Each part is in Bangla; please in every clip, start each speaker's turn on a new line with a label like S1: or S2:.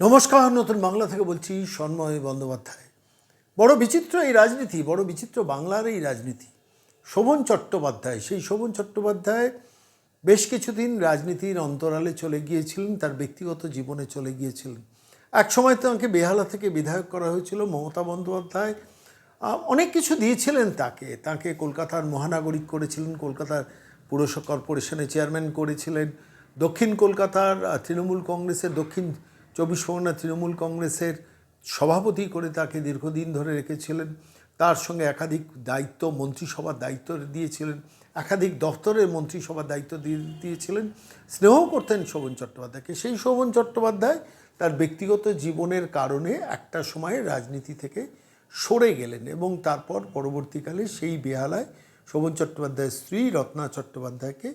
S1: নমস্কার, নতুন বাংলা থেকে বলছি সন্ময় বন্দ্যোপাধ্যায়। বড় বিচিত্র এই রাজনীতি, বড় বিচিত্র বাংলার এই রাজনীতি। শোভন চট্টোপাধ্যায়, সেই শোভন চট্টোপাধ্যায় বেশ কিছুদিন রাজনীতির অন্তরালে চলে গিয়েছিলেন, তার ব্যক্তিগত জীবনে চলে গিয়েছিলেন। এক সময় তাকে বেহালা থেকে বিধায়ক করা হয়েছিল মমতা বন্দ্যোপাধ্যায়। অনেক কিছু দিয়েছিলেন তাকে। তাকে কলকাতার মহানাগরিক করেছিলেন, কলকাতার পুরসভা কর্পোরেশনের চেয়ারম্যান করেছিলেন। দক্ষিণ কলকাতার তৃণমূল কংগ্রেসের দক্ষিণ চব্বিশ পরগনা তৃণমূল কংগ্রেসের সভাপতি করে তাকে দীর্ঘদিন ধরে রেখেছিলেন। তার সঙ্গে একাধিক দায়িত্ব, মন্ত্রিসভার দায়িত্ব দিয়েছিলেন। একাধিক দপ্তরের মন্ত্রিসভার দায়িত্ব দিয়ে দিয়েছিলেন। স্নেহ করতেন শোভন চট্টোপাধ্যায়কে। সেই শোভন চট্টোপাধ্যায় তার ব্যক্তিগত জীবনের কারণে একটা সময়ে রাজনীতি থেকে সরে গেলেন এবং তারপর পরবর্তীকালে সেই বেহালায় শোভন চট্টোপাধ্যায়ের স্ত্রী রত্না চট্টোপাধ্যায়কে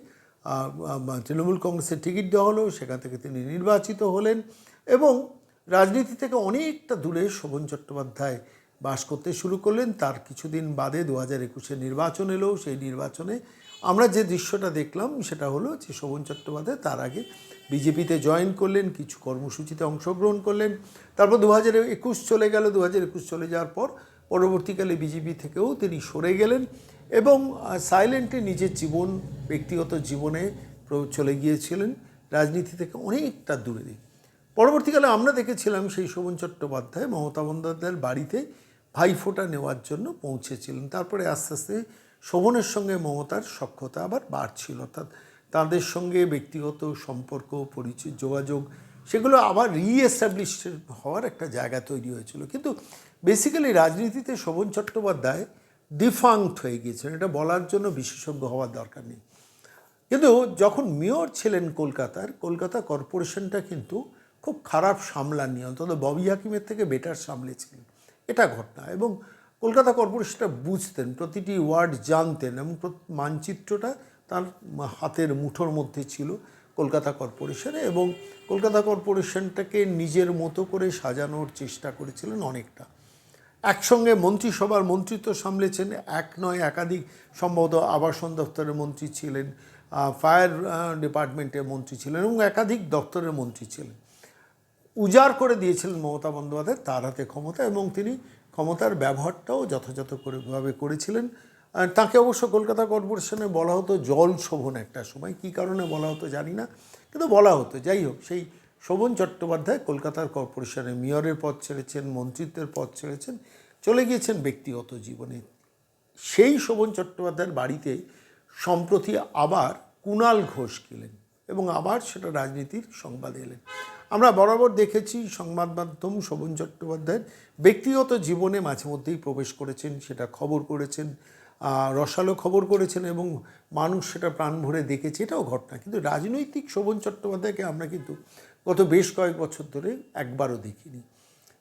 S1: তৃণমূল কংগ্রেসের টিকিট দেওয়া হলো। সেখান থেকে তিনি নির্বাচিত হলেন। এবং রাজনীতি থেকে অনেকটা দূরে শোভন চট্টোপাধ্যায় বাস করতে শুরু করলেন। তার কিছুদিন বাদে দু হাজার একুশে নির্বাচন এলো। সেই নির্বাচনে আমরা যে দৃশ্যটা দেখলাম, সেটা হলো যে শোভন চট্টোপাধ্যায় তার আগে বিজেপিতে জয়েন করলেন, কিছু কর্মসূচিতে অংশগ্রহণ করলেন। তারপর দু হাজার একুশ চলে গেল। দু হাজার একুশ চলে যাওয়ার পর পরবর্তীকালে বিজেপি থেকেও তিনি সরে গেলেন এবং সাইলেন্টে নিজের জীবন, ব্যক্তিগত জীবনে চলে গিয়েছিলেন। রাজনীতি থেকে অনেকটা দূরে পরবর্তীকালে আমরা দেখেছিলাম সেই শোভন চট্টোপাধ্যায়, মমতা বন্দ্যোপাধ্যায়ের বাড়িতে ভাইফোঁটা নেওয়ার জন্য পৌঁছেছিলেন। তারপরে আস্তে আস্তে শোভনের সঙ্গে মমতার সখ্যতা আবার বাড়ছিল। অর্থাৎ তাদের সঙ্গে ব্যক্তিগত সম্পর্ক, পরিচয়, যোগাযোগ, সেগুলো আবার রিএস্টাবলিশ হওয়ার একটা জায়গা তৈরি হয়েছিল। কিন্তু বেসিক্যালি রাজনীতিতে শোভন চট্টোপাধ্যায় ডিফাঙ্কড হয়ে গিয়েছেন। এটা বলার জন্য বিশেষজ্ঞ হওয়ার দরকার নেই। কিন্তু যখন মেয়র ছিলেন কলকাতার, কলকাতা কর্পোরেশনটা কিন্তু খুব খারাপ সামলাননি, অন্তত ববি হাকিমের থেকে বেটার সামলেছিলেন। এটা ঘটনা এবং কলকাতা কর্পোরেশনটা বুঝতেন, প্রতিটি ওয়ার্ড জানতেন এবং মানচিত্রটা তার হাতের মুঠোর মধ্যে ছিল কলকাতা কর্পোরেশনে এবং কলকাতা কর্পোরেশনটাকে নিজের মতো করে সাজানোর চেষ্টা করেছিলেন অনেকটা। একসঙ্গে মন্ত্রিসভার মন্ত্রিত্ব সামলেছেন, এক নয় একাধিক সম্ভবত আবাসন দপ্তরের মন্ত্রী ছিলেন ফায়ার ডিপার্টমেন্টের মন্ত্রী ছিলেন এবং একাধিক দপ্তরের মন্ত্রী ছিলেন। উজাড় করে দিয়েছিলেন মমতা বন্দ্যোপাধ্যায় তার হাতে ক্ষমতা এবং তিনি ক্ষমতার ব্যবহারটাও যথাযথ করে ভাবে করেছিলেন। তাকে অবশ্য কলকাতা কর্পোরেশনে বলা হতো জল শোভন একটা সময়। কী কারণে বলা হতো জানি না, কিন্তু বলা হতো। যাই হোক, সেই শোভন চট্টোপাধ্যায় কলকাতার কর্পোরেশনে মেয়রের পদ ছেড়েছেন, মন্ত্রিত্বের পদ ছেড়েছেন, চলে গিয়েছেন ব্যক্তিগত জীবনে। সেই শোভন চট্টোপাধ্যায়ের বাড়িতে সম্প্রতি আবার কুণাল ঘোষ গেলেন এবং আবার সেটা রাজনীতির সংবাদ এলেন। আমরা বরাবর দেখেছি সংবাদ মাধ্যম শোভন চট্টোপাধ্যায়ের ব্যক্তিগত জীবনে মাঝে মধ্যেই প্রবেশ করেছেন, সেটা খবর করেছেন রসালো খবর করেছেন এবং মানুষ সেটা প্রাণ ভরে দেখেছে, এটাও ঘটনা। কিন্তু রাজনৈতিক শোভন চট্টোপাধ্যায়কে আমরা কিন্তু গত বেশ কয়েক বছর ধরে একবারও দেখিনি।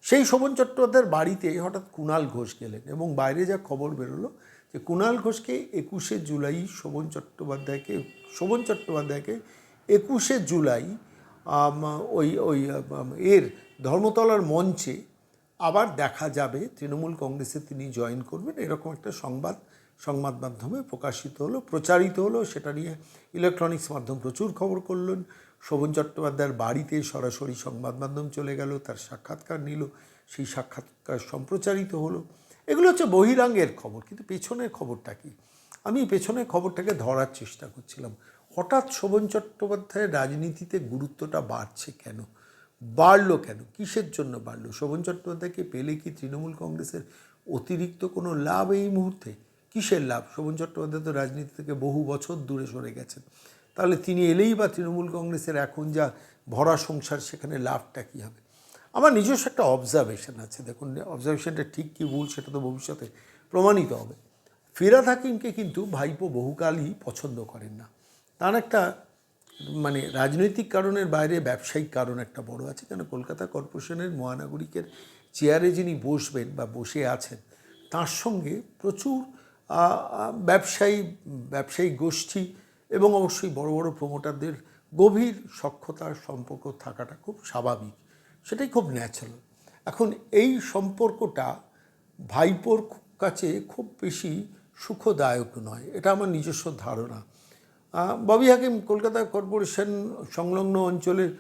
S1: সেই শোভন চট্টোপাধ্যায়ের বাড়িতে হঠাৎ কুণাল ঘোষ গেলেন এবং বাইরে যা খবর বেরোলো যে কুণাল ঘোষকে একুশে জুলাই শোভন চট্টোপাধ্যায়কে শোভন চট্টোপাধ্যায়কে একুশে জুলাই ওই ওই এর ধর্মতলার মঞ্চে আবার দেখা যাবে। তৃণমূল কংগ্রেসে তিনি জয়েন করবেন। এরকম একটা সংবাদ সংবাদ মাধ্যমে প্রকাশিত হলো, প্রচারিত হলো। সেটা নিয়ে ইলেকট্রনিক্স মাধ্যম প্রচুর খবর করলেন। শোভন চট্টোপাধ্যায়ের বাড়িতে সরাসরি সংবাদ মাধ্যম চলে গেল, তার সাক্ষাৎকার নিল। সেই সাক্ষাৎকার সম্প্রচারিত হলো। এগুলো হচ্ছে বহিরাঙ্গের খবর, কিন্তু পেছনের খবরটা কি? আমি পেছনের খবরটাকে ধরার চেষ্টা করছিলাম। হঠাৎ শোভন চট্টোপাধ্যায়ের রাজনীতিতে গুরুত্বটা বাড়ছে কেন? বাড়লো কেন? কিসের জন্য বাড়লো? শোভন চট্টোপাধ্যায়কে পেলে কি তৃণমূল কংগ্রেসের অতিরিক্ত কোনো লাভ এই মুহূর্তে? কিসের লাভ? শোভন চট্টোপাধ্যায় তো রাজনীতি থেকে বহু বছর দূরে সরে গেছেন। তাহলে তিনি এলেই বা তৃণমূল কংগ্রেসের এখন যা ভরা সংসার, সেখানে লাভটা কী হবে? আমার নিজস্ব একটা অবজারভেশন আছে। দেখুন অবজারভেশনটা ঠিক কি ভুল সেটা তো ভবিষ্যতে প্রমাণিত হবে। ফিরাদ হাকিমকে কিন্তু ভাইপো বহুকালই পছন্দ করেন না। তার একটা মানে রাজনৈতিক কারণের বাইরে ব্যবসায়িক কারণ একটা বড় আছে। কেন? কলকাতা কর্পোরেশনের মহানাগরিকের চেয়ারে যিনি বসবেন বা বসে আছেন তার সঙ্গে প্রচুর আহ, ব্যবসায়ী গোষ্ঠী এবং অবশ্যই বড় বড় প্রমোটারদের গভীর সক্ষতার সম্পর্ক থাকাটা খুব স্বাভাবিক। সেটাই খুব ন্যাচারাল এখন এই সম্পর্কটা ভাইপোর কাছে খুব বেশি সুখদায়ক নয়। এটা আমার নিজস্ব ধারণা। ববি হাকিম, কলকাতা কর্পোরেশন সংলগ্ন অঞ্চলের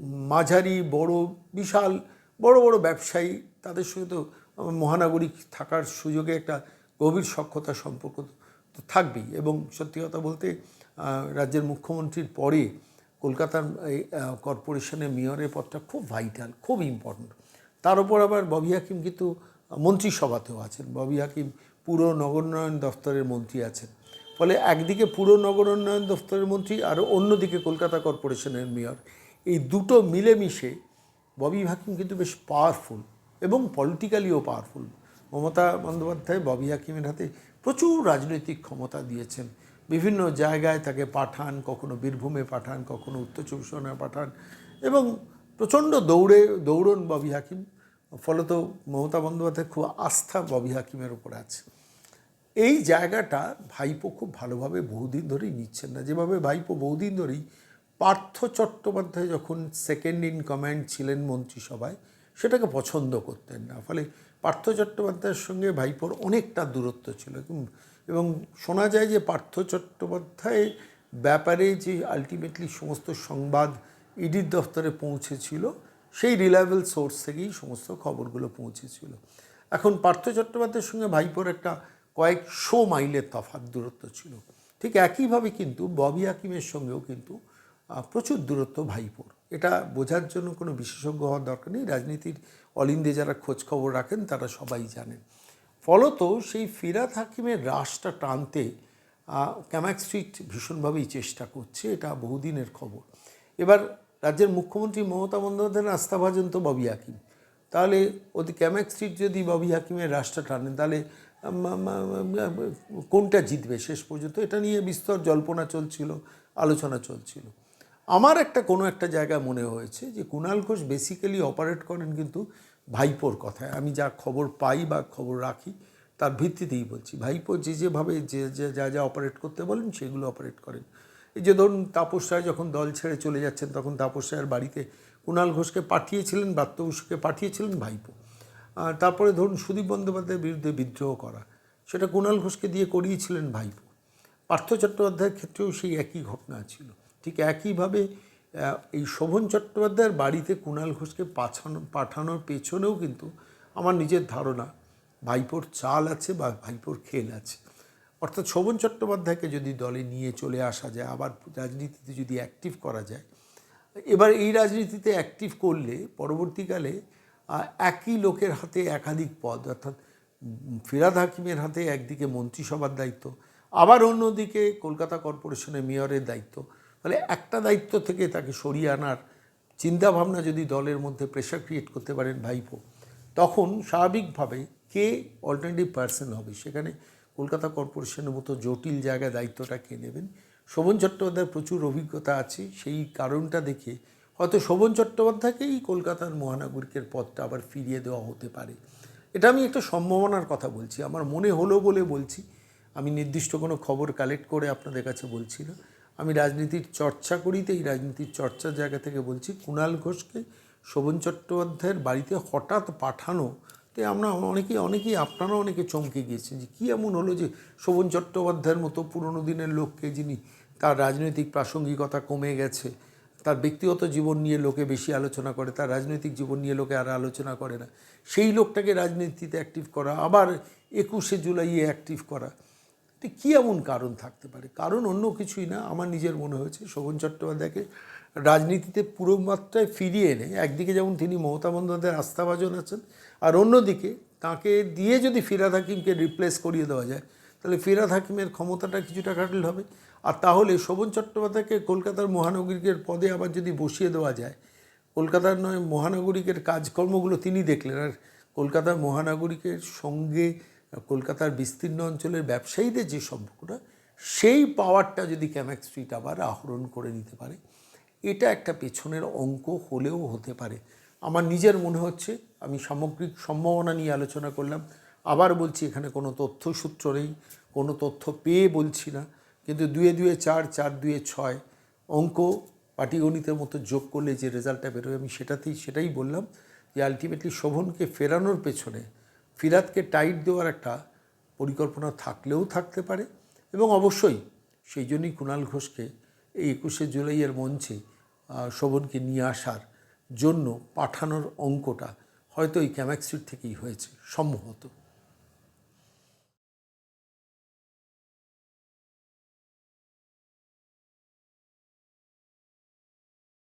S1: মাঝারি, বড়, বিশাল, বড় বড় ব্যবসায়ী, তাদের সঙ্গে তো মহানাগরিক থাকার সুযোগে একটা গভীর সক্ষতা সম্পর্ক তো- থাকবেই। এবং সত্যি কথা বলতে রাজ্যের মুখ্যমন্ত্রীর পরে কলকাতার এই কর্পোরেশনের মেয়রের পদটা খুব ভাইটাল, খুব ইম্পর্ট্যান্ট তার উপর আবার ববি হাকিম কিন্তু মন্ত্রিসভাতেও আছেন। ববি হাকিম পুর নগরোন্নয়ন দফতরের মন্ত্রী আছেন। ফলে একদিকে পুর নগরোন্নয়ন দপ্তরের মন্ত্রী আর অন্যদিকে কলকাতা কর্পোরেশনের মেয়র। এই দুটো মিলেমিশে ববি হাকিম কিন্তু বেশ পাওয়ারফুল এবং পলিটিক্যালিও পাওয়ারফুল মমতা বন্দ্যোপাধ্যায় ববি হাকিমের হাতে প্রচুর রাজনৈতিক ক্ষমতা দিয়েছেন। বিভিন্ন জায়গায় তাকে পাঠান, কখনো বীরভূমে পাঠান, কখনো উত্তর চব্বিশ পাঠান এবং প্রচণ্ড দৌড়ে, দৌড়ন ববি হাকিম। ফলত মমতা বন্দ্যোপাধ্যায় খুব আস্থা ববি হাকিমের উপর আছে। এই জায়গাটা ভাইপো খুব ভালোভাবে বহুদিন ধরেই নিচ্ছেন না। যেভাবে ভাইপো বহুদিন ধরেই পার্থ চট্টোপাধ্যায় যখন সেকেন্ড ইন কমান্ড ছিলেন মন্ত্রিসভায়, সেটাকে পছন্দ করতেন না। ফলে পার্থ চট্টোপাধ্যায়ের সঙ্গে ভাইপোর অনেকটা দূরত্ব ছিল। এবং- শোনা যায় যে পার্থ চট্টোপাধ্যায়ের ব্যাপারে যে আলটিমেটলি সমস্ত সংবাদ ইডির দফতরে পৌঁছেছিল, সেই রিলায়েবল সোর্স থেকেই সমস্ত খবরগুলো পৌঁছেছিল। এখন পার্থ চট্টোপাধ্যায়ের সঙ্গে ভাইপোর একটা কয়েকশো মাইলের তফাৎ দূরত্ব ছিল। ঠিক একইভাবে কিন্তু ববি হাকিমের সঙ্গেও কিন্তু প্রচুর দূরত্ব ভাইপোর। এটা বোঝার জন্য কোনো বিশেষজ্ঞ হওয়ার দরকার নেই। রাজনীতির অলিন্দে যারা খোঁজ খবর রাখেন, তারা সবাই জানেন। ফলত সেই ফিরাত হাকিমের রাশটা টানতে ক্যামাক স্ট্রিট ভীষণভাবেই চেষ্টা করছে। এটা বহুদিনের খবর। এবার রাজ্যের মুখ্যমন্ত্রী মমতা বন্দ্যোপাধ্যায়ের আস্থাভাজন তো ববি হাকিম। তাহলে ওদি ক্যামাক স্ট্রিট যদি ববি হাকিমের রাশটা টানেন, তাহলে কোনটা জিতবে শেষ পর্যন্ত? এটা নিয়ে বিস্তর জল্পনা চলছিল, আলোচনা চলছিল। আমার একটা কোনো একটা জায়গায় মনে হয়েছে যে কুণাল ঘোষ বেসিক্যালি অপারেট করেন কিন্তু ভাইপোর কথায়। আমি যা খবর পাই বা খবর রাখি, তার ভিত্তিতেই বলছি। ভাইপো যে যেভাবে যে যে, যা যা অপারেট করতে বলেন, সেগুলো অপারেট করেন। এই যে ধরুন তাপস রায় যখন দল ছেড়ে চলে যাচ্ছেন, তখন তাপস রায়ের বাড়িতে কুণাল ঘোষকে পাঠিয়েছিলেন ব্রাত্য বসুকে পাঠিয়েছিলেন ভাইপো। তারপরে ধরুন সুদীপ বন্দ্যোপাধ্যায়ের বিরুদ্ধে বিদ্রোহ করা। সেটা কুণাল ঘোষকে দিয়ে করিয়েছিলেন ভাইপো। পার্থ চট্টোপাধ্যায়ের ক্ষেত্রেও সেই একই ঘটনা ছিল। ঠিক একইভাবে এই শোভন চট্টোপাধ্যায়ের বাড়িতে কুণাল ঘোষকে পাঠানো পাঠানোর পেছনেও কিন্তু আমার নিজের ধারণা, ভাইপোর চাল আছে বা ভাইপোর খেল আছে। অর্থাৎ শোভন চট্টোপাধ্যায়কে যদি দলে নিয়ে চলে আসা যায়, আবার রাজনীতিতে যদি অ্যাক্টিভ করা যায়, এবার এই রাজনীতিতে অ্যাক্টিভ করলে পরবর্তীকালে একই লোকের হাতে একাধিক পদ, অর্থাৎ ফিরাদ হাকিমের হাতে একদিকে মন্ত্রিসভার দায়িত্ব, আবার অন্যদিকে কলকাতা কর্পোরেশনের মেয়রের দায়িত্ব। ফলে একটা দায়িত্ব থেকে তাকে সরিয়ে আনার চিন্তাভাবনা যদি দলের মধ্যে প্রেশার ক্রিয়েট করতে পারেন ভাইপো, তখন স্বাভাবিকভাবে কে অল্টারনেটিভ পার্সন হবে? সেখানে কলকাতা কর্পোরেশনের মতো জটিল জায়গায় দায়িত্বটা কে নেবেন? শোভন চট্টোপাধ্যায়ের প্রচুর অভিজ্ঞতা আছে, সেই কারণটা দেখে হয়তো শোভন চট্টোপাধ্যায়কেই কলকাতার মহানাগরিকের পদটা আবার ফিরিয়ে দেওয়া হতে পারে। এটা আমি একটা সম্ভাবনার কথা বলছি, আমার মনে হলো বলে বলছি। আমি নির্দিষ্ট কোনো খবর কালেক্ট করে আপনাদের কাছে বলছি না। আমি রাজনীতির চর্চা করিতে, এই রাজনীতির চর্চার জায়গা থেকে বলছি, কুণাল ঘোষকে শোভন চট্টোপাধ্যায়ের বাড়িতে হঠাৎ পাঠানো তে আমরা অনেকেই অনেকেই আপনারা অনেকে চমকে গিয়েছেন যে কী এমন হলো যে শোভন চট্টোপাধ্যায়ের মতো পুরনো দিনের লোককে যিনি তার রাজনৈতিক প্রাসঙ্গিকতা কমে গেছে তার ব্যক্তিগত জীবন নিয়ে লোকে বেশি আলোচনা করে, তার রাজনৈতিক জীবন নিয়ে লোকে আর আলোচনা করে না। সেই লোকটাকে রাজনীতিতে অ্যাক্টিভ করা, আবার একুশে জুলাইয়ে অ্যাক্টিভ করা। এটা কী এমন কারণ থাকতে পারে? কারণ অন্য কিছুই না, আমার নিজের মনে হয়েছে। শোভন চট্টোপাধ্যায়কে রাজনীতিতে পুরো মাত্রায় ফিরিয়ে এনে, একদিকে যেমন তিনি মমতা বন্দ্যোপাধ্যায়ের আস্থাভাজন আছেন, আর অন্যদিকে তাকে দিয়ে যদি ফিরাদ হাকিমকে রিপ্লেস করিয়ে দেওয়া যায়, তাহলে ফিরাদ হাকিমের ক্ষমতাটা কিছুটা কাটল হবে। আর তাহলে শোভন চট্টোপাধ্যায়কে কলকাতার মহানগরিকের পদে আবার যদি বসিয়ে দেওয়া যায়, কলকাতার নয়, মহানগরিকের কাজকর্মগুলো তিনি দেখলেন। আর কলকাতার মহানগরিকের সঙ্গে কলকাতার বিস্তীর্ণ অঞ্চলের ব্যবসায়ীদের যে সম্পর্কটা, সেই পাওয়ারটা যদি ক্যামাক স্ট্রিট আবার আহরণ করে নিতে পারে, এটা একটা পেছনের অঙ্ক হলেও হতে পারে। আমার নিজের মনে হচ্ছে, আমি সামগ্রিক সম্ভাবনা নিয়ে আলোচনা করলাম, আবার বলছি এখানে কোনো তথ্যসূত্র নেই, কোনো তথ্য পেয়ে বলছি না। কিন্তু দুয়ে দুয়ে চার চার দুয়ে ছয় অঙ্ক পাটিগণিতের মতো যোগ করলে যে রেজাল্টটা বেরোয়, আমি সেটাতেই, সেটাই বললাম যে আলটিমেটলি শোভনকে ফেরানোর পেছনে ফিরাতকে টাইট দেওয়ার একটা পরিকল্পনা থাকলেও থাকতে পারে এবং অবশ্যই সেই জন্যই কুণাল ঘোষকে এই একুশে জুলাইয়ের মঞ্চে শোভনকে নিয়ে আসার জন্য পাঠানোর অঙ্কটা হয়তো এই ক্যামাক্সির থেকেই হয়েছে, সম্ভবত।